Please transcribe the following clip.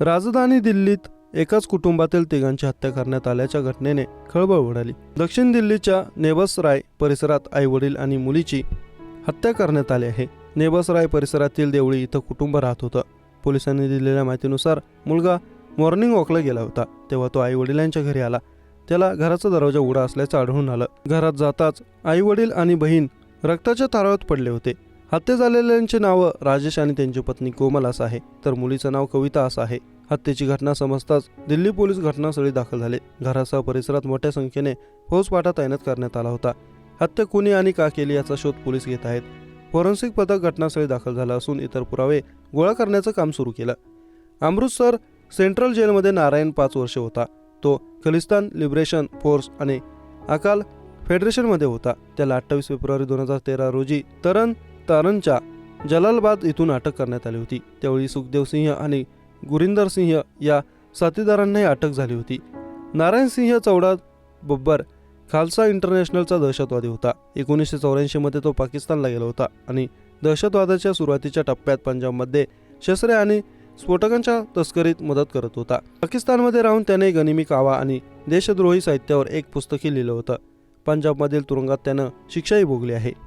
राजधानी दिल्लीत एकाच कुटुंबातील तिघांची हत्या करण्यात आल्याच्या घटनेने खळबळ उडाली. दक्षिण दिल्लीच्या नेबसराय परिसरात आई वडील आणि मुलीची हत्या करण्यात आली आहे. नेबसराय परिसरातील देवळी इथं कुटुंब राहत होतं. पोलिसांनी दिलेल्या माहितीनुसार मुलगा मॉर्निंग वॉकला गेला होता. तेव्हा तो आई वडिलांच्या घरी आला. त्याला घराचा दरवाजा उघडा असल्याचं आढळून आलं. घरात जाताच आई वडील आणि बहीण रक्ताच्या तारावत पडले होते. हत्या झालेल्यांचे नावं राजेश आणि त्यांची पत्नी कोमल असं आहे. तर मुलीचं नाव कविता असं आहे. हत्येची घटना समजताच दिल्ली पोलीस घटनास्थळी दाखल झाले. घरासह परिसरात मोठ्या संख्येने फौजपाठा तैनात करण्यात आला होता. हत्या कुणी आणि का केली याचा शोध पोलीस घेत आहेत. फॉरेन्सिक पथक घटनास्थळी दाखल झालं असून इतर पुरावे गोळा करण्याचं काम सुरू केलं. अमृतसर सेंट्रल जेलमध्ये नारायण पाच वर्षे होता. तो खलिस्तान लिबरेशन फोर्स आणि अकाल फेडरेशनमध्ये होता. त्याला अठ्ठावीस फेब्रुवारी दोन हजार तेरा रोजी तरण तारणच्या जलालबाद इथून अटक करण्यात आली होती. त्यावेळी सुखदेव सिंह आणि गुरिंदर सिंह या साथीदारांनाही अटक झाली होती. नारायण सिंह चौडा बब्बर खालसा इंटरनॅशनलचा दहशतवादी होता. एकोणीसशे चौऱ्याऐंशीमध्ये तो पाकिस्तानला गेला होता आणि दहशतवादाच्या सुरुवातीच्या टप्प्यात पंजाबमध्ये शस्त्रे आणि स्फोटकांच्या तस्करीत मदत करत होता. पाकिस्तानमध्ये राहून त्याने गनिमी कावा आणि देशद्रोही साहित्यावर एक पुस्तकही लिहिलं होतं. पंजाबमधील तुरुंगात त्यानं शिक्षाही भोगली आहे.